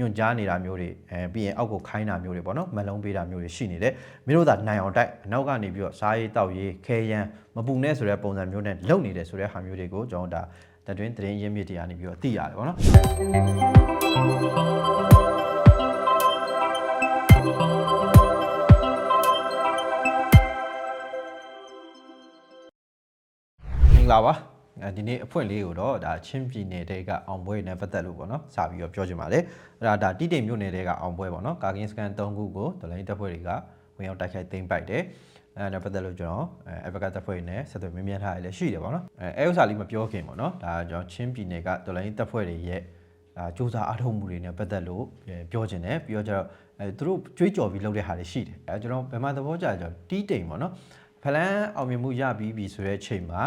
ညွန်ကြားနေတာမျိုးတွေအဲပြီးရင်အောက်ကိုခိုင်းတာမျိုးတွေပေါ့နော်မလုံးပေးတာမျိုးတွေရှိနေတယ်မင်းတို့သာနိုင်အောင်တိုက်အနောက်ကနေပြီးတော့စားရေးတောက်ရေးခဲရန်မပူနဲ့ဆိုတဲ့ပုံစံမျိုးနဲ့လုပ်နေတယ်ဆိုတဲ့ဟာမျိုးတွေကိုကျွန်တော်ဒါတတွင်းသတင်းရင်းမြစ်တွေကနေပြီးတော့သိရတယ်ပေါ့နော်မင်္ဂလာပါအဲ ဒီနေ့အဖွင့်လေးကိုတော့ဒါချင်းပြည်နယ်တဲကအောင်ပွဲနဲ့ပတ်သက်လို့ပေါ့နော်စပြီးတော့ပြောချင်ပါတယ်အဲ့ဒါဒါတိတိမ်မြို့နယ်တဲကအောင်ပွဲပေါ့နော်ကာကင်းစကန်၃ခုကိုဒလိုင်းတပ်ဖွဲ့တွေကဝင်ရောက်တိုက်ခိုက်သိမ်းပိုက်တယ်အဲ့ဒါနဲ့ပတ်သက်လို့ကျွန်တော်အဲအဗကတ်တပ်ဖွဲ့တွေနဲ့ဆက်သွယ်မြင်းမြန်းထားရလည်းရှိတယ်ပေါ့နော်အဲအဲဥစ္စာလေးမပြောခင်ပေါ့နော်ဒါကျွန်တော်ချင်းပြည်နယ်ကဒလိုင်းတပ်ဖွဲ့တွေရဲ့ဒါစူးစမ်းအားထုတ်မှုတွေနဲ့ပတ်သက်လို့ပြောချင်တယ်ပြီးတော့ကျတော့အဲသူတို့ကြွေးကြော်ပြီးလုပ်တဲ့ဟာတွေရှိတယ်အဲကျွန်တော်ဘယ်မှာသဘောကျကြတော့တီးတိမ်ပေါ့နော်ဖလန်းအောင်မြင်မှုရပြီးပြီဆိုတဲ့အချိန်မှာ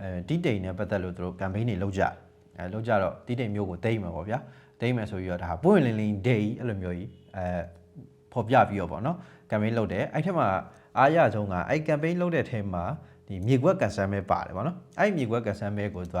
အဲတီးတိမ်နဲ့ပတ်သက်လို့သူတို့ campaign တွေလုပ်ကြတယ်အဲလုပ်ကြတော့တီးတိမ်မျိုးကိုတိမ့်မှာပေါ့ဗျာတိမ့်မယ်ဆိုပြီးတော့ဒါပွင့်လင်းလင်း day အဲ့လိုမျိုးကြီးအဲဖော်ပြပြီးတော့ပေါ့နော် campaign လုပ်တယ်အဲ့ထက်မှာအားရဆုံးကအဲ့ campaign လုပ်တဲ့ထဲမှာဒီမြေကွက်ကန်ဆန်းမဲပါတယ်ပေါ့နော်အဲ့မြေကွက်ကန်ဆန်းမဲကိုသူက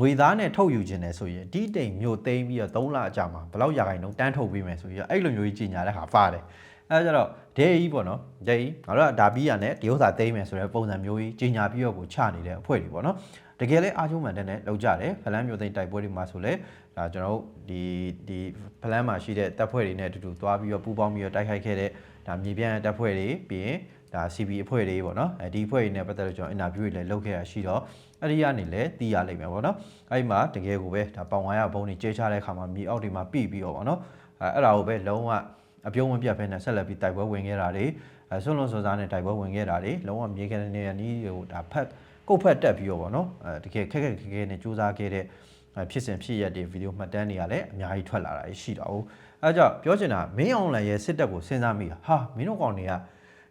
ငွေသားနဲ့ထုတ်ယူခြင်းတယ်ဆိုရင်တီးတိမ်မျိုးတိမ့်ပြီးတော့3လအကြာမှာဘယ်လောက်ရာခိုင်နှုန်းတန်းထုတ်ပေးမယ်ဆိုပြီးတော့အဲ့လိုမျိုးကြီးကြီးညာတဲ့ဟာပါတယ် အဲဒါကြတော့ဒဲကြီးပေါ့နော်ဒဲကြီးငါတို့ကဒါပြီးရနဲ့ဒီဥစ္စာသိမ်းမယ်ဆိုတဲ့ပုံစံမျိုးကြီးကြီးညာပြီးတော့ကိုချနေတဲ့အဖွဲ့တွေပေါ့နော်တကယ်လဲအားကျုံမှန်တဲ့နဲ့လောက်ကြတယ်ဖလန်းမျိုးသိမ်းတိုက်ပွဲတွေမှာဆိုလဲဒါကျွန်တော်တို့ဒီဒီဖလန်းမှာရှိတဲ့တပ်ဖွဲ့တွေနဲ့အတူတူသွားပြီးတော့ပူးပေါင်းပြီးတော့တိုက်ခိုက်ခဲ့တဲ့ဒါမြေပြန့်တပ်ဖွဲ့တွေပြီးရင်ဒါ CB အဖွဲ့တွေပေါ့နော်အဲဒီအဖွဲ့တွေနဲ့ပတ်သက်လို့ကျွန်တော် interview တွေလည်းလုပ်ခဲ့ရရှိတော့အဲ့ဒီကနေလည်းသိရလိမ့်မယ်ပေါ့နော်အဲ့ဒီမှာတကယ်ကိုပဲဒါပေါင်ဝါရဘုံတွေကြေးချတဲ့အခါမှာမြေအောက်တွေမှာပြိပြီးတော့ပေါ့နော်အဲအဲ့ဒါကိုပဲလုံးဝ အပြုံးမပြတ်ဖဲနဲ့ဆက်လက်ပြီးတိုက်ပွဲဝင်ခဲ့တာတွေအဲဆွလုံးစောစားနဲ့တိုက်ပွဲဝင်ခဲ့တာတွေလုံးဝမြေခဲနေရနီးဟိုဒါဖက်ကုတ်ဖက်တက်ပြီးတော့ပေါ့နော်အဲတကယ်ခက်ခက်ခဲခဲနဲ့စူးစမ်းခဲ့တဲ့ဖြစ်စဉ်ဖြစ်ရက်တွေဗီဒီယိုမှတ်တမ်းတွေကလည်းအများကြီးထွက်လာတာရှိတော့ဘူးအဲကြောင့်ပြောချင်တာမင်းအွန်လိုင်းရဲ့စစ်တပ်ကိုစဉ်းစားမိတာဟာမင်းတို့ကောင်တွေက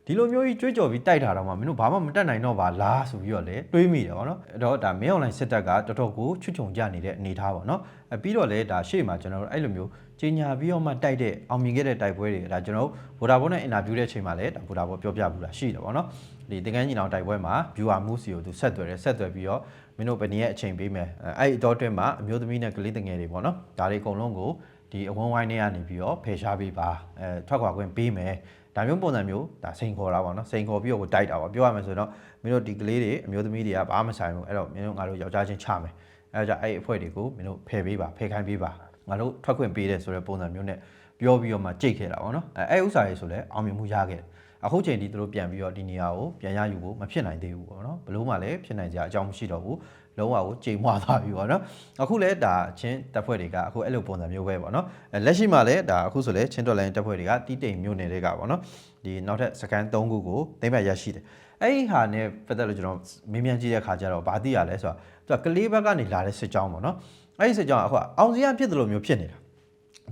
ဒီလိုမျိုးကြီးကြွေးကြော်ပြီးတိုက်တာတော့မှမင်းတို့ဘာမှမတက်နိုင်တော့ပါလားဆိုပြီးတော့လေတွေးမိတယ်ဗောနော်အဲ့တော့ဒါမင်းအွန်လိုင်းစစ်တပ်ကတော်တော်ကိုချွတ်ချုံကြနေတဲ့အနေထားဗောနော်အဲပြီးတော့လေဒါရှေ့မှာကျွန်တော်တို့အဲ့လိုမျိုးကြီးညာပြီးတော့မှတိုက်တဲ့အောင်မြင်ခဲ့တဲ့တိုက်ပွဲတွေဒါကျွန်တော်ဗိုဒါဘုန်းနဲ့အင်တာဗျူးတဲ့အချိန်မှာလည်းဒါဗိုဒါဘောပြောပြဘူးလားရှိတယ်ဗောနော်ဒီတင်ကန်းညီနောင်တိုက်ပွဲမှာ viewer မှုစီကိုသူဆက်သွယ်တယ်ဆက်သွယ်ပြီးတော့မင်းတို့ဘယ်နည်းရဲ့အချိန်ပေးမယ်အဲ့ဒီအတော်တွင်းမှာအမျိုးသမီးနဲ့ကလေးတငယ်တွေဗောနော်ဒါတွေအကုန်လုံးကိုဒီအဝန်းဝိုင်းထဲကနေပြီးတော့ဖယ်ရှားပေးပါအဲထွက်ခွာခွင့်ပေးမယ် ဒါမျိုးပုံစံမျိုးဒါစိန်ခေါ်တာပေါ့နော်စိန်ခေါ်ပြီးတော့ကိုတိုက်တာပေါ့ပြောရမယ်ဆိုတော့မင်းတို့ဒီကလေးတွေအမျိုးသမီးတွေကဘာမှမဆိုင်ဘူးအဲ့တော့မင်းတို့ငါတို့ယောက်ျားချင်းချမယ်အဲ့တော့အဲ့အဖွဲ့တွေကိုမင်းတို့ဖယ်ပေးပါဖယ်ခိုင်းပေးပါငါတို့ထွက်ခွင့်ပေးတယ်ဆိုတဲ့ပုံစံမျိုးနဲ့ပြောပြီးတော့မှကြိတ်ခဲ့တာပေါ့နော်အဲအဲ့ဥစ္စာရေးဆိုလဲအောင်မြင်မှုရခဲ့တယ်အခုချိန်ဒီသူတို့ပြန်ပြီးတော့ဒီနေရာကိုပြန်ရယူဖို့မဖြစ်နိုင်သေးဘူးပေါ့နော်ဘလို့မှလည်းဖြစ်နိုင်ကြအကြောင်းမရှိတော့ဘူး လုံးဝကိုချိန်မွာသွားပြီပေါ့နော်အခုလဲဒါချင်းတပ်ဖွဲ့တွေကအခုအဲ့လိုပုံစံမျိုးပဲပေါ့နော်အဲလက်ရှိမှာလည်းဒါအခုဆိုလဲချင်းတော်လိုင်းတပ်ဖွဲ့တွေကတီးတိမ်မြို့နယ်တွေကပေါ့နော်ဒီနောက်ထပ်စကန်3ခုကိုသိမ်းပိုက်ရရှိတယ်အဲ့ဒီဟာနဲ့ပတ်သက်လို့ကျွန်တော်မင်းမြန်ကြည့်တဲ့ခါကျတော့ဗာတိရလဲဆိုတော့သူကကလေးဘက်ကနေလာတဲ့စစ်ကြောင်းပေါ့နော်အဲ့ဒီစစ်ကြောင်းကအခုအောင်စရာဖြစ်တယ်လို့မျိုးဖြစ်နေတာ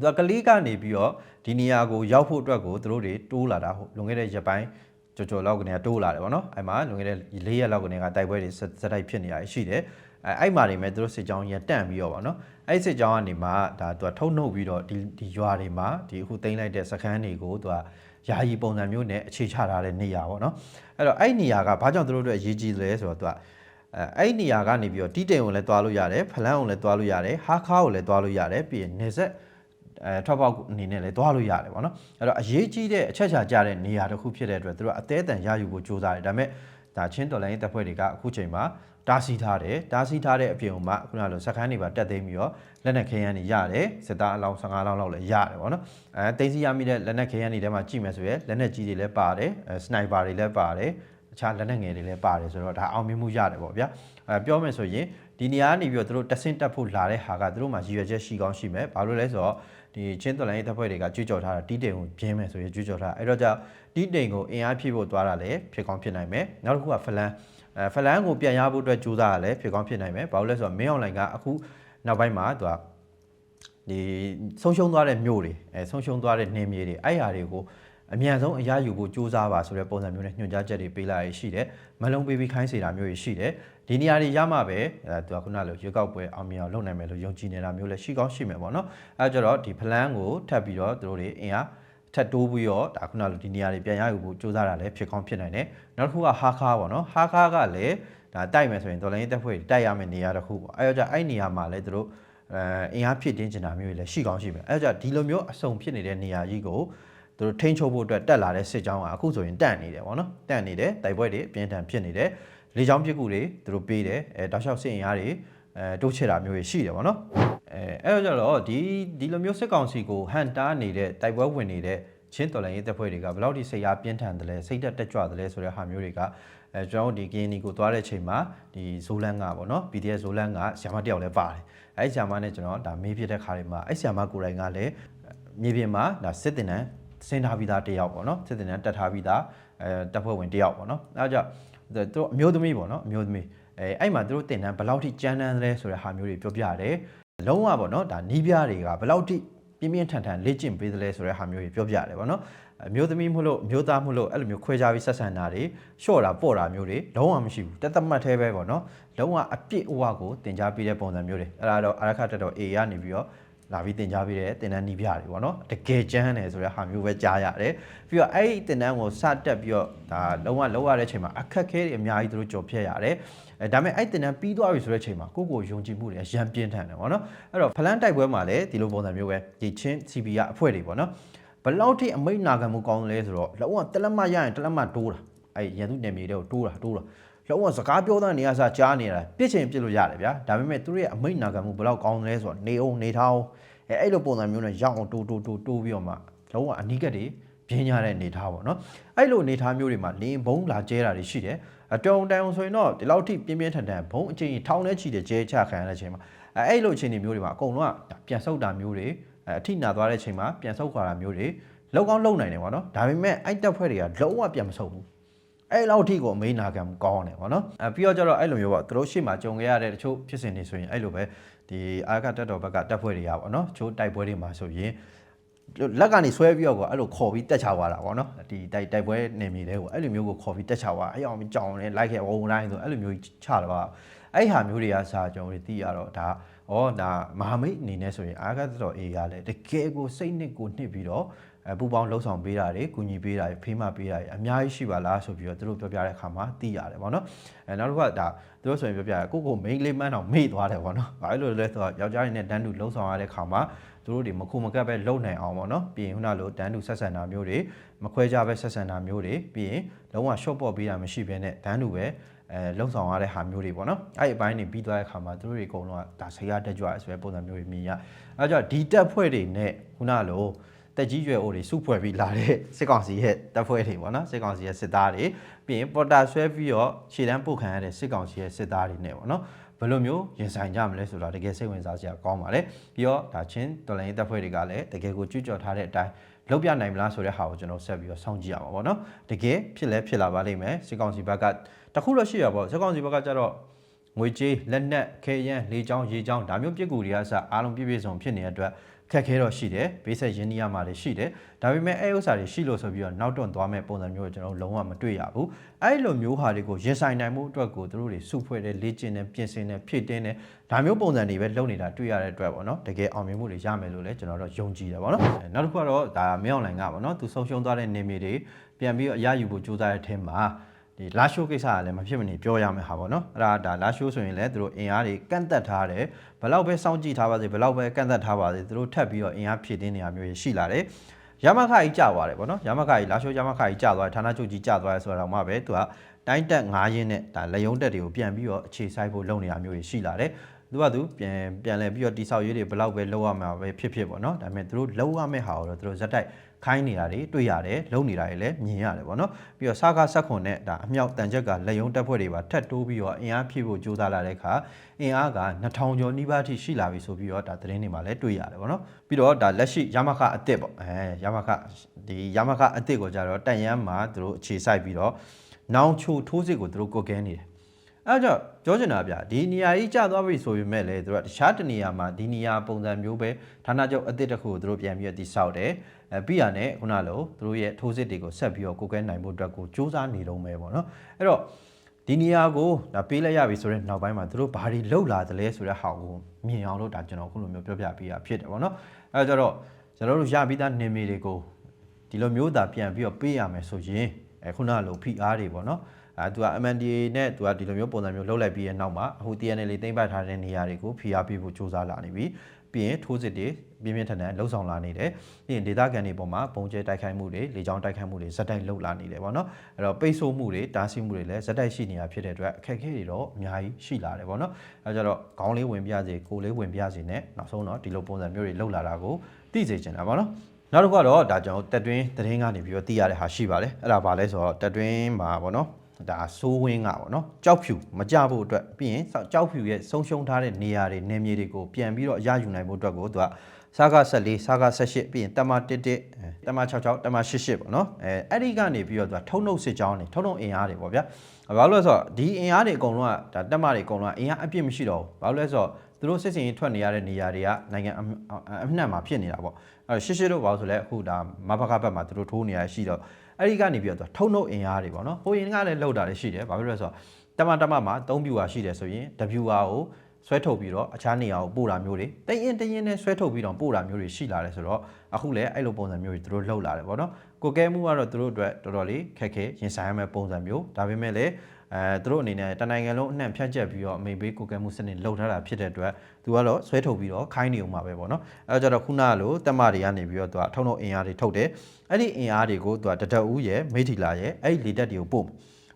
သူကကလေးကနေပြီးတော့ဒီနေရာကိုရောက်ဖို့အတွက်ကိုသူတို့တွေတိုးလာတာဟုတ်လွန်ခဲ့တဲ့ရက်ပိုင်း ကြော်ကြော်လောက်ကနေတိုးလာတယ်ဗောနော်အဲ့မှာလွန်ခဲ့တဲ့၄ရက်လောက်ကနေကတိုက်ပွဲတွေစက်တိုက်ဖြစ်နေရရှိတယ်အဲအဲ့မှာနေမဲ့သူတို့စစ်ကြောင်းရန်တန့်ပြီးတော့ဗောနော်အဲ့စစ်ကြောင်းကနေမှဒါသူကထုံနှုတ်ပြီးတော့ဒီဒီရွာတွေမှာဒီအခုတိမ့်လိုက်တဲ့စခန်းတွေကိုသူကယာယီပုံစံမျိုးနဲ့အခြေချထားတဲ့နေရာဗောနော်အဲ့တော့အဲ့နေရာကဘာကြောင့်သူတို့အတွက်အရေးကြီးလဲဆိုတော့သူကအဲအဲ့နေရာကနေပြီးတော့တီးတိမ်ကိုလည်းတွားလို့ရတယ်ဖလန်းကိုလည်းတွားလို့ရတယ်ဟာခါကိုလည်းတွားလို့ရတယ်ပြီးရင်နေဆက် အဲထွက်ပေါက်အနေနဲ့လည်းသွားလို့ရတယ်ပေါ့နော်အဲ့တော့အရေးကြီးတဲ့အချက်ချာကြတဲ့နေရာတစ်ခုဖြစ်တဲ့အတွက်သူတို့အသေးအတန်ရယူဖို့ကြိုးစားတယ်ဒါပေမဲ့ဒါချင်းတော်လိုင်းတပ်ဖွဲ့တွေကအခုချိန်မှာတားဆီးထားတယ်တားဆီးထားတဲ့အပြင်မှာခုနကလိုစခန်းတွေပါတက်သိမ်းပြီးတော့လက်နက်ခဲယမ်းတွေရတယ်စစ်သားအလောင်း15လောင်းလောက်လည်းရတယ်ပေါ့နော်အဲတင်းစီရမိတဲ့လက်နက်ခဲယမ်းတွေထဲမှာကြည့်မယ်ဆိုရင်လက်နက်ကြီးတွေလည်းပါတယ်အဲစနိုက်ပါတွေလည်းပါတယ်အခြားလက်နက်ငယ်တွေလည်းပါတယ်ဆိုတော့ဒါအောင်မြင်မှုရတယ်ပေါ့ဗျာအဲပြောမယ်ဆိုရင်ဒီနေရာကနေပြီးတော့သူတို့တက်ဆင်းတက်ဖို့လာတဲ့ဟာကသူတို့မှာရည်ရွယ်ချက်ရှိကောင်းရှိမယ်ဘာလို့လဲဆိုတော့ ဒီချင်းတော်လိုင်းတပ်ဖွဲ့တွေကကြွကြော်ထားတာတီးတိမ်ကိုပြင်းမယ်ဆိုရင်ကြွကြော်ထားအဲ့တော့ကြောင့်တီးတိမ်ကိုအင်အားဖြည့်ဖို့သွားတာလည်းဖြစ်ကောင်းဖြစ်နိုင်မယ်နောက်တစ်ခုကဖလန်အဲဖလန်ကိုပြန်ရဖို့အတွက်ကြိုးစားရလဲဖြစ်ကောင်းဖြစ်နိုင်မယ်ဘာလို့လဲဆိုတော့မင်းအွန်လိုင်းကအခုနောက်ပိုင်းမှာသူကဒီဆုံးရှုံးသွားတဲ့မြို့တွေအဲဆုံးရှုံးသွားတဲ့နေမြေတွေအဲ့ဟာတွေကို အမြန်ဆုံးအရယူဖို့ကြိုးစားပါဆိုတဲ့ပုံစံမျိုးနဲ့ညွှန်ကြားချက်တွေပေးလာရရှိတယ်မလုံးပေးပြီးခိုင်းစေတာမျိုးတွေရှိတယ်ဒီနေရာတွေရမှပဲအဲသူကခုနလိုရွေးကောက်ပွဲအောင်မြင်အောင်လုပ်နိုင်မယ်လို့ယုံကြည်နေတာမျိုးလည်းရှိကောင်းရှိမယ်ပေါ့နော်အဲကြတော့ဒီ plan ကိုထပ်ပြီးတော့သူတို့တွေအင်အားထပ်တိုးပြီးတော့ဒါခုနလိုဒီနေရာတွေပြန်ရယူဖို့ကြိုးစားတာလည်းဖြစ်ကောင်းဖြစ်နိုင်တယ်နောက်တစ်ခုကဟာခါပေါ့နော်ဟာခါကလည်းဒါတိုက်မယ်ဆိုရင်တော်လိုင်းတက်ဖွဲ့တိုက်ရမယ့်နေရာတစ်ခုပေါ့အဲကြောင့်အဲ့နေရာမှာလည်းသူတို့အဲအင်အားဖြစ်တင်းချင်တာမျိုးတွေလည်းရှိကောင်းရှိမယ်အဲဒါကြောင့်ဒီလိုမျိုးအစုံဖြစ်နေတဲ့နေရာကြီးကို သူတို့ထိန်းချုပ်ဖို့အတွက်တက်လာတဲ့စစ်ကြောင်းကအခုဆိုရင်တန့်နေတယ်ပေါ့နော်တန့်နေတယ်တိုက်ပွဲတွေအပြင်းထန်ဖြစ်နေတယ်လေကြောင်းပစ်ကူတွေသူတို့ပေးတယ်အဲတောက်လျှောက်စစ်အင်အားတွေအဲတိုးချစ်တာမျိုးတွေရှိတယ်ပေါ့နော်အဲအဲ့တော့ကျတော့ဒီဒီလိုမျိုးစစ်ကောင်စီကိုဟန်တားနေတဲ့တိုက်ပွဲဝင်နေတဲ့ချင်းတော်လိုင်းရေးတပ်ဖွဲ့တွေကဘယ်လောက်ထိစိတ်အားပြင်းထန်တယ်လဲစိတ်တက်တက်ကြွတယ်လဲဆိုတဲ့ဟာမျိုးတွေကအဲကျွန်တော်တို့ဒီ KNY ကိုသွားတဲ့အချိန်မှာဒီဇိုလန်ကပေါ့နော် PDF ဇိုလန်ကဆရာမတယောက်လည်းပါတယ်အဲ့ဆရာမနဲ့ကျွန်တော်ဒါမေးဖြစ်တဲ့ခါတွေမှာအဲ့ဆရာမကိုယ်တိုင်ကလည်းမြေပြင်မှာဒါစစ်တင်တန်း စင်ထားပြီးသားတယောက်ပေါ့နော်စစ်တင်တန်းတက်ထားပြီးသားအဲတပ်ဖွဲ့ဝင်တယောက်ပေါ့နော်အဲ့ဒါကြောင့်သူတို့အမျိုးသမီးပေါ့နော်အမျိုးသမီးအဲအဲ့မှာသူတို့တင်တန်းဘယ်လောက်ထိကြမ်းတမ်းသလဲဆိုတဲ့ဟာမျိုးတွေပြောပြရတယ်လုံးဝပေါ့နော်ဒါနီးပြားတွေကဘယ်လောက်ထိပြင်းပြင်းထန်ထန်လေ့ကျင့်ပေးသလဲဆိုတဲ့ဟာမျိုးတွေပြောပြရတယ်ပေါ့နော်အမျိုးသမီးမှုလို့အမျိုးသားမှုလို့အဲ့လိုမျိုးခွဲခြားပြီးဆက်ဆံတာတွေလျှော့တာပေါ့တာမျိုးတွေလုံးဝမရှိဘူးတက်သက်မှတ်သေးပဲပေါ့နော်လုံးဝအပြစ်အဝကိုတင် जा ပေးတဲ့ပုံစံမျိုးတွေအဲ့ဒါတော့အရခတက်တော့ A ရနေပြီးတော့ လာပြီးတင် जा ပေးတဲ့တင်တန်းနီးပြတွေပေါ့နော်တကယ်ကျန်းတယ်ဆိုတဲ့ဟာမျိုးပဲကြားရတယ်ပြီးတော့အဲ့ဒီတင်တန်းကိုစတက်ပြီးတော့ဒါလုံးဝလောက်ရတဲ့အချိန်မှာအခက်ခဲတွေအများကြီးသူတို့ကြော်ဖြတ်ရတယ်အဲဒါပေမဲ့အဲ့တင်တန်းပြီးသွားပြီဆိုတဲ့အချိန်မှာကိုယ့်ကိုယ်ယုံကြည်မှုတွေအရန်ပြင်းထန်တယ်ပေါ့နော်အဲ့တော့ဖလန်တိုက်ပွဲမှာလည်းဒီလိုပုံစံမျိုးပဲဒီချင်း CB ကအဖွဲ့တွေပေါ့နော်ဘယ်လောက်ထိအမိတ်နာခံမှုကောင်းလဲဆိုတော့လုံးဝတလက်မရရင်တလက်မတိုးတာအဲ့ရန်သူနယ်မြေတွေကိုတိုးတာတိုးတာ လုံးဝစကားပြောတဲ့နေရာစားကြားနေတာပြစ်ချင်ပြစ်လို့ရတယ်ဗျာဒါပေမဲ့သူတို့ရဲ့အမိတ်နာခံမှုဘယ်လောက်ကောင်းလဲဆိုတော့နေအောင်နေထားအောင်အဲအဲ့လိုပုံစံမျိုးနဲ့ရောက်အောင်တိုးတိုးတိုးတိုးပြီးတော့မှလုံးဝအနီးကပ်တွေပြင်းရတဲ့အနေထားပေါ့နော်အဲ့လိုအနေထားမျိုးတွေမှာလင်းဘုံလာကျဲတာတွေရှိတယ်အတုံတန်အောင်ဆိုရင်တော့ဒီလောက်ထိပြင်းပြင်းထန်ထန်ဘုံအချိန်ထောင်းနဲ့ချီတဲ့ကျဲချခံရတဲ့အချိန်မှာအဲအဲ့လိုအခြေအနေမျိုးတွေမှာအကုန်လုံးကပြန်ဆုတ်တာမျိုးတွေအထိနာသွားတဲ့အချိန်မှာပြန်ဆုတ်ခွာတာမျိုးတွေလောက်ကောင်းလုံနိုင်တယ်ပေါ့နော်ဒါပေမဲ့အဲ့တက်ဖွဲ့တွေကလုံးဝပြန်မဆုတ်ဘူး အဲ့လောက်ထိကိုအမေးနာခံကောင်းတယ်ပေါ့နော်အဲပြီးတော့ကျတော့အဲ့လိုမျိုးပေါ့သူတို့ရှေ့မှာကြုံခဲ့ရတဲ့တချို့ဖြစ်စဉ်တွေဆိုရင်အဲ့လိုပဲဒီအာကတက်တော်ဘက်ကတက်ဖွဲ့တွေကပေါ့နော်ချိုးတိုက်ပွဲတွေမှာဆိုရင်လက်ကနေဆွဲပြီးတော့ကိုအဲ့လိုခေါ်ပြီးတက်ချသွားတာပေါ့နော်ဒီတိုက်တိုက်ပွဲနေမြေတွေကိုအဲ့လိုမျိုးကိုခေါ်ပြီးတက်ချသွားအဲ့အောင်ကြောင်နေလိုက်ခဲ့ဝုံတိုင်းဆိုအဲ့လိုမျိုးချတာပါအဲ့ဟာမျိုးတွေကစာကျွန်တော်တို့သိရတော့ဒါဩဒါမဟာမိတ်အနေနဲ့ဆိုရင်အာကတက်တော်အေးကလည်းတကယ်ကိုစိတ်နှစ်ကိုနှစ်ပြီးတော့အဲ ပူပေါင်းလှုပ်ဆောင်ပေးတာတွေကူညီပေးတာတွေဖေးမပေးတာတွေအများကြီးရှိပါလားဆိုပြီးတော့သူတို့ပြောပြတဲ့အခါမှာသိရတယ်ပေါ့နော်အဲနောက်တစ်ခါဒါသူတို့ဆိုရင်ပြောပြတယ်ကိုကိုမိန်းလေးမန်းတော့မေ့သွားတယ်ပေါ့နော်ဘာလို့လဲဆိုတော့ယောက်ျားတွေနဲ့တန်းတူလှုပ်ဆောင်ရတဲ့အခါမှာသူတို့တွေမခုမကပ်ပဲလုံနိုင်အောင်ပေါ့နော်ပြီးရင်ခုနလိုတန်းတူဆက်ဆံတာမျိုးတွေမခွဲခြားပဲဆက်ဆံတာမျိုးတွေပြီးရင်လုံးဝ short ပေါ့ပေးတာမရှိဘဲနဲ့တန်းတူပဲအဲလုံဆောင်ရတဲ့ဟာမျိုးတွေပေါ့နော်အဲ့ဒီအပိုင်းတွေပြီးသွားတဲ့အခါမှာသူတို့တွေအကုန်လုံးကဒါဆရာတက်ကြွရဲဆိုတဲ့ပုံစံမျိုးတွေမြင်ရအဲကြောင့်ဒီတက်ဖွဲ့တွေနဲ့ခုနလို တက်ကြီးရွယ်အိုတွေစုဖွဲ့ပြီးလာတဲ့စစ်ကောင်စီရဲ့တပ်ဖွဲ့တွေပေါ့နော်စစ်ကောင်စီရဲ့စစ်သားတွေပြီးရင်ပေါ်တာဆွဲပြီးတော့ခြေတန်းပုတ်ခံရတဲ့စစ်ကောင်စီရဲ့စစ်သားတွေနဲ့ပေါ့နော်ဘယ်လိုမျိုးရင်ဆိုင်ကြမလဲဆိုတာတကယ်စိတ်ဝင်စားစရာကောင်းပါလေပြီးတော့ဒါချင်းတော်လိုင်းတပ်ဖွဲ့တွေကလည်းတကယ်ကိုကြွကြော်ထားတဲ့အတိုင်းလောက်ပြနိုင်မလားဆိုတဲ့ဟာကိုကျွန်တော်ဆက်ပြီးတော့စောင့်ကြည့်ရမှာပေါ့နော်တကယ်ဖြစ်လဲဖြစ်လာပါလိမ့်မယ်စစ်ကောင်စီဘက်ကတခုလို့ရှိရပေါ့စစ်ကောင်စီဘက်ကကျတော့ငွေကြေးလက်နက်ခဲယမ်းလေချောင်းရေချောင်းဒါမျိုးပြစ်ကူတွေအစအားလုံးပြည့်ပြည့်စုံဖြစ်နေတဲ့အတွက် ခက်ခဲတော့ရှိတယ်ဘေးဆက်ရင်းနှီးရမှာတွေရှိတယ်ဒါပေမဲ့အဲဥစ္စာတွေရှိလို့ဆိုပြီးတော့နောက်တွန့်သွားမဲ့ပုံစံမျိုးကိုကျွန်တော်လုံးဝမတွေ့ရဘူးအဲ့လိုမျိုးဟာတွေကိုရင်ဆိုင်နိုင်မှုအတွက်ကိုသူတို့တွေစုဖွဲ့တဲ့လေ့ကျင့်တဲ့ပြင်ဆင်တဲ့ဖြည့်တင်းတဲ့ဒါမျိုးပုံစံတွေပဲလုပ်နေတာတွေ့ရတဲ့အတွက်ပေါ့နော်တကယ်အောင်မြင်မှုတွေရမယ်လို့လည်းကျွန်တော်တို့ယုံကြည်တယ်ပေါ့နော်နောက်တစ်ခုကတော့ဒါမင်းအွန်လိုင်းကပေါ့နော်သူဆုံးရှုံးသွားတဲ့နေမြေတွေပြန်ပြီးတော့အရယူဖို့ကြိုးစားတဲ့အထက်မှာ ဒီလာရှိုးကိစ္စကလည်းမဖြစ်မနေပြောရမယ်ဟာပေါ့နော်အဲ့ဒါဒါလာရှိုးဆိုရင်လည်းသူတို့အင်အားတွေကန့်သက်ထားတယ်ဘယ်လောက်ပဲစောင့်ကြည့်ထားပါစေဘယ်လောက်ပဲကန့်သက်ထားပါစေသူတို့ထပ်ပြီးတော့အင်အားဖြည့်တင်းနေတာမျိုးရှိလာတယ်ရမခကြီးကြာသွားတယ်ပေါ့နော်ရမခကြီးလာရှိုးရမခကြီးကြာသွားတယ်ဌာနချုပ်ကြီးကြာသွားတယ်ဆိုတာတော့မှပဲသူကတိုင်းတက်9ရင်းနဲ့ဒါလေယုံတက်တွေကိုပြန်ပြီးတော့အခြေဆိုင်ဖို့လုပ်နေတာမျိုးရှိလာတယ် သူကသူပြန်ပြန်လဲပြီးတော့တိဆောက်ရေးတွေဘယ်လောက်ပဲလောက်ရမှာပဲဖြစ်ဖြစ်ပေါ့နော်ဒါပေမဲ့သူတို့လောက်ရမယ့်ဟာကိုတော့သူတို့ဇက်တိုက်ခိုင်းနေတာတွေတွေ့ရတယ်လုံနေတာတွေလည်းမြင်ရတယ်ပေါ့နော်ပြီးတော့စားကားဆက်ခွန်နဲ့ဒါအမြောက်တန်ချက်ကလက်ယုံတက်ဖွဲ့တွေပါထက်တိုးပြီးတော့အင်အားဖြည့်ဖို့ကြိုးစားလာတဲ့အခါအင်အားက2000ကျော်နီးပါးထိရှိလာပြီဆိုပြီးတော့ဒါသတင်းတွေမှာလည်းတွေ့ရတယ်ပေါ့နော်ပြီးတော့ဒါလက်ရှိရမခအစ်စ်ပေါ့အဲရမခဒီရမခအစ်စ်ကိုကြတော့တန်ရမ်းမှာသူတို့အခြေစိုက်ပြီးတော့နောင်ချိုထိုးစစ်ကိုသူတို့ကုတ်ကဲနေတယ် အဲကြောင့်ပြောချင်တာဗျဒီနေရာကြီးကျသွားပြီဆိုပေမဲ့လည်းသူတို့ကတခြားတနေရာမှာဒီနေရာပုံစံမျိုးပဲဌာနချုပ်အသစ်တစ်ခုကိုသူတို့ပြန်ပြီးတော့တိဆောက်တယ်အဲပြီးရနဲ့ခုနလိုသူတို့ရဲ့ထိုးစစ်တွေကိုဆက်ပြီးတော့ကိုကဲနိုင်ဖို့အတွက်ကိုစ조사နေလုံးပဲပေါ့နော်အဲ့တော့ဒီနေရာကိုဒါပေးလိုက်ရပြီဆိုတော့နောက်ပိုင်းမှာသူတို့ဘာတွေလှုပ်လာသလဲဆိုတဲ့ဟာကိုမြင်အောင်လို့ဒါကျွန်တော်ခုလိုမျိုးပြောပြပေးရဖြစ်တယ်ပေါ့နော်အဲကြတော့ကျွန်တော်တို့ရပြီးသားနေမီတွေကိုဒီလိုမျိုးသာပြန်ပြီးတော့ပေးရမယ်ဆိုရင်အဲခုနလိုဖိအားတွေပေါ့နော် အဲသူက MNDA နဲ့သူကဒီလိုမျိုးပုံစံမျိုးလှုပ်လိုက်ပြီးရဲ့နောက်မှာအခု TNL သိမ်းပိုက်ထားတဲ့နေရာတွေကိုဖိအားပေးဖို့စ조사လာနေပြီပြီးရင်ထိုးစစ်တွေပြင်းပြင်းထန်ထန်လှုပ်ဆောင်လာနေတယ်ပြီးရင်ဒေသခံတွေပေါ်မှာပုံကျဲတိုက်ခိုက်မှုတွေလေကြောင်းတိုက်ခိုက်မှုတွေဇက်တိုက်လှုပ်လာနေတယ်ပေါ့နော်အဲ့တော့ပိတ်ဆို့မှုတွေတားဆီးမှုတွေလည်းဇက်တိုက်ရှိနေတာဖြစ်တဲ့အတွက်အခက်အခဲတွေတော့အများကြီးရှိလာတယ်ပေါ့နော်အဲကြတော့ခေါင်းလေးဝင်ပြစေကိုယ်လေးဝင်ပြစေနဲ့နောက်ဆုံးတော့ဒီလိုပုံစံမျိုးတွေလှုပ်လာတာကိုသိစေချင်တာပေါ့နော်နောက်တစ်ခုကတော့ဒါကျွန်တော်တက်တွင်းသတင်းကနေပြီးတော့သိရတဲ့ဟာရှိပါတယ်အဲ့ဒါဘာလဲဆိုတော့တက်တွင်းမှာပေါ့နော် ဒါစိုးဝင်းကပေါ့နော်ကြောက်ဖြူမကြဖို့အတွက်ပြီးရင်ကြောက်ဖြူရဲ့ဆုံးရှုံးထားတဲ့နေရာတွေနေမြေတွေကိုပြန်ပြီးတော့အရယူနိုင်ဖို့အတွက်ကိုသူကစားက14စားက18ပြီးရင်တမ11တမ66တမ88ပေါ့နော်အဲအဲ့ဒီကနေပြီးတော့သူကထုံနှုတ်စစ်ကြောင်းနေထုံနှုတ်အင်အားတွေပေါ့ဗျာဘာလို့လဲဆိုတော့ဒီအင်အားတွေအကုန်လုံးကဒါတက်မတွေအကုန်လုံးကအင်အားအပြည့်မရှိတော့ဘူးဘာလို့လဲဆိုတော့ သူတို့စစ်စင်ရေးထွက်နေရတဲ့နေရာတွေကနိုင်ငံအအနှံ့မှာဖြစ်နေတာပေါ့အဲရှစ်ရှစ်တို့ဘာလို့ဆိုလဲအခုဒါမဘကဘက်မှာသူတို့ထိုးနေရရှိတော့အဲ့ဒီကနေပြီးတော့သူထုံနှုတ်အင်အားတွေပေါ့နော်ဟိုရင်ကလည်းလောက်တာလည်းရှိတယ်ဘာဖြစ်လို့လဲဆိုတော့တမတမမှာ3 viewer ရှိတယ်ဆိုရင် viewer ကိုဆွဲထုတ်ပြီးတော့အခြားနေရာကိုပို့တာမျိုးတွေတရင်တရင်နဲ့ဆွဲထုတ်ပြီးတော့ပို့တာမျိုးတွေရှိလာတယ်ဆိုတော့အခုလည်းအဲ့လိုပုံစံမျိုးတွေသူတို့လှုပ်လာတယ်ပေါ့နော်ကိုကဲမှုကတော့သူတို့အတွက်တော်တော်လေးခက်ခဲရင်ဆိုင်ရမယ့်ပုံစံမျိုးဒါပေမဲ့လည်း အဲသူတို့အနေနဲ့တနိုင်ငံလုံးအနှံ့ဖြန့်ကျက်ပြီးတော့အမေဘေးကိုကဲမှုစနစ်လှုပ်ထားတာဖြစ်တဲ့အတွက်သူကတော့ဆွဲထုတ်ပြီးတော့ခိုင်းနေအောင်ပါပဲပေါ့နော်အဲကြတော့ခုနကလိုတက်မတွေကနေပြီးတော့သူကထုံထုံအင်အားတွေထုတ်တယ်အဲ့ဒီအင်အားတွေကိုသူကတတအူးရဲ့မိထီလာရဲ့အဲ့ဒီလေတက်တွေကိုပို့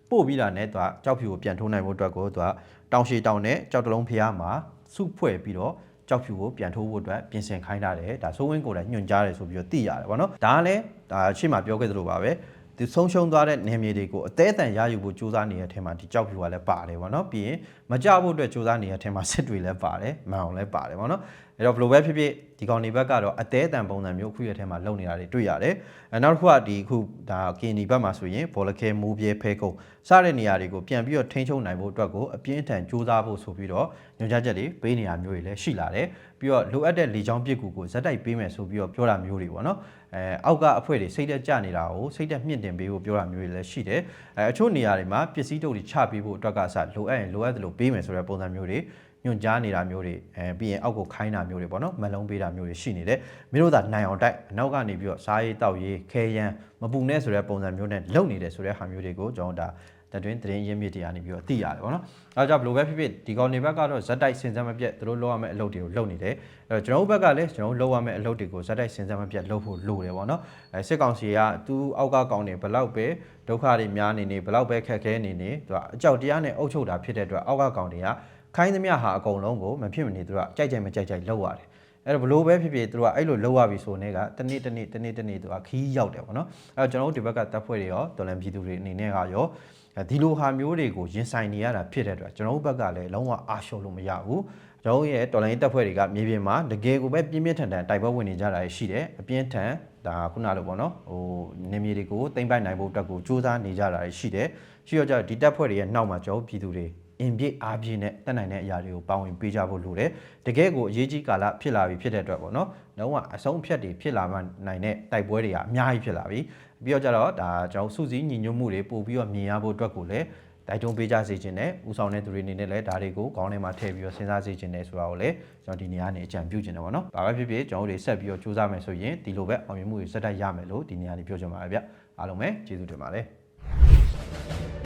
ပို့ပြီးတာနဲ့သူကကြောက်ဖြူကိုပြန်ထိုးနိုင်ဖို့အတွက်ကိုသူကတောင်ရှည်တောင်နဲ့ကြောက်တလုံးဖျားမှာစုဖွဲ့ပြီးတော့ကြောက်ဖြူကိုပြန်ထိုးဖို့အတွက်ပြင်ဆင်ခိုင်းထားတယ်ဒါဆိုးဝင်းကိုလည်းညွှန်ကြားတယ်ဆိုပြီးတော့သိရတယ်ဗောနော်ဒါကလည်းဒါရှေ့မှာပြောခဲ့သလိုပါပဲ ဒီဆုံးရှုံးသွားတဲ့နေမြေတွေကိုအသေးအတန်ရယူဖို့စူးစမ်းနေတဲ့အထက်မှာဒီကြောက်ဖြူကလည်းပါတယ်ဗောနော်ပြီးရင်မကြဖို့အတွက်စူးစမ်းနေတဲ့အထက်မှာစစ်တွေလည်းပါတယ်မန်အောင်လည်းပါတယ်ဗောနော်အဲ့တော့ဘလိုပဲဖြစ်ဖြစ်ဒီကောင်ဒီဘက်ကတော့အသေးအတန်ပုံစံမျိုးအခုရထဲမှာလုံနေတာတွေတွေ့ရတယ်အဲနောက်တစ်ခုကဒီအခုဒါကင်ဒီဘက်မှာဆိုရင်ဘောလခဲမူးပြဲဖဲကုန်းစတဲ့နေရာတွေကိုပြန်ပြီးတော့ထိန်းချုပ်နိုင်ဖို့အတွက်ကိုအပြင်းထန်စူးစမ်းဖို့ဆိုပြီးတော့ညွှန်ကြားချက်တွေပေးနေတာမျိုးတွေလည်းရှိလာတယ်ပြီးတော့လိုအပ်တဲ့လေချောင်းပစ်ကူကိုဇက်တိုက်ပေးမယ်ဆိုပြီးတော့ပြောတာမျိုးတွေပေါ့နော် အဲအောက်ကအဖွဲ့တွေစိတ်သက်ကြနေတာကိုစိတ်သက်မြင့်တင်ပေးဖို့ပြောတာမျိုးတွေလည်းရှိတယ်အဲအချို့နေရာတွေမှာပစ္စည်းတုပ်တွေချပေးဖို့အတွက်ကစလိုအပ်ရင်လိုအပ်တယ်လို့ပေးမယ်ဆိုတဲ့ပုံစံမျိုးတွေညွန်ကြားနေတာမျိုးတွေအဲပြီးရင်အောက်ကိုခိုင်းတာမျိုးတွေပေါ့နော်မလုံးပေးတာမျိုးတွေရှိနေတယ်မင်းတို့သာနိုင်အောင်တိုက်အနောက်ကနေပြီးတော့စားရေးတောက်ရေးခဲရန်မပူနဲ့ဆိုတဲ့ပုံစံမျိုးနဲ့လုံနေတယ်ဆိုတဲ့ဟာမျိုးတွေကိုကျွန်တော်ဒါ တတွင်သတင်းရင်းမြစ်တွေကနေပြီးတော့သိရတယ်ပေါ့နော်အဲကြောင့်ဘလိုပဲဖြစ်ဖြစ်ဒီကောင်နေဘက်ကတော့ဇက်တိုက်စင်စမ်းမပြတ်သူတို့လုပ်ရမယ့်အလုပ်တွေကိုလုပ်နေတယ်အဲတော့ကျွန်တော်တို့ဘက်ကလည်းကျွန်တော်တို့လုပ်ရမယ့်အလုပ်တွေကိုဇက်တိုက်စင်စမ်းမပြတ်လုပ်ဖို့လိုတယ်ပေါ့နော်အဲစစ်ကောင်စီကသူအောက်ကကောင်နေဘလောက်ပဲဒုက္ခတွေများနေနေဘလောက်ပဲခက်ခဲနေနေသူကအကြောက်တရားနဲ့အုပ်ချုပ်တာဖြစ်တဲ့အတွက်အောက်ကကောင်တွေကခိုင်းသမျှဟာအကုန်လုံးကိုမဖြစ်မနေသူကကြိုက်ကြိုက်မကြိုက်ကြိုက်လုပ်ရတယ်အဲ့တော့ဘလို့ပဲဖြစ်ဖြစ်သူတို့ကအဲ့လိုလောက်ရပြီဆိုနေကတနေ့တနေ့တနေ့တနေ့သူကခီးရောက်တယ်ပေါ့နော်အဲ့တော့ကျွန်တော်တို့ဒီဘက်ကတပ်ဖွဲ့တွေရောတော်လန်ပြည်သူတွေအနေနဲ့ကရော ဒီလိုဟာမျိုးတွေကိုရင်ဆိုင်နေရတာဖြစ်တဲ့အတွက်ကျွန်တော်တို့ဘက်ကလည်းလုံးဝအားလျှော့လို့မရဘူးကျွန်တော်ရဲ့တော်လိုင်းတပ်ဖွဲ့တွေကမြေပြင်မှာတကယ်ကိုပဲပြင်းပြင်းထန်ထန်တိုက်ပွဲဝင်နေကြတာရှိတယ်အပြင်းထန်ဒါခုနလိုပေါ့နော်ဟိုနေမြေတွေကိုတင်ပိုက်နိုင်ဖို့အတွက်ကိုစူးစမ်းနေကြတာရှိတယ်ရှိတော့ကြဒီတပ်ဖွဲ့တွေရဲ့နောက်မှာကျွန်တော်ပြည်သူတွေ အင်ပြည့်အားပြည့်နဲ့တက်နိုင်တဲ့အရာတွေကိုပါဝင်ပေးကြဖို့လိုတယ်တကယ်ကိုအရေးကြီးကာလဖြစ်လာပြီဖြစ်တဲ့အတွက်ပေါ့နော်လုံးဝအဆုံးအဖြတ်တွေဖြစ်လာမှနိုင်တဲ့တိုက်ပွဲတွေကအများကြီးဖြစ်လာပြီပြီးတော့ကြတော့ဒါကျွန်တော်စုစည်းညီညွတ်မှုတွေပို့ပြီးတော့မြင်ရဖို့အတွက်ကိုလည်းတိုက်တွန်းပေးကြစေခြင်းနဲ့ဥဆောင်တဲ့သူတွေအနေနဲ့လည်းဒါတွေကိုခေါင်းထဲမှာထည့်ပြီးတော့စဉ်းစားစေခြင်းနဲ့ဆိုတာကိုလည်းကျွန်တော်ဒီနေရာနေအကြံပြုခြင်းတယ်ပေါ့နော်။ဘာပဲဖြစ်ဖြစ်ကျွန်တော်တို့ဆက်ပြီးတော့စူးစမ်းမယ်ဆိုရင်ဒီလိုပဲအောင်မြင်မှုတွေစက်တိုက်ရမယ်လို့ဒီနေရာနေပြောချင်ပါတယ်ဗျ။အားလုံးပဲကျေးဇူးတင်ပါတယ်။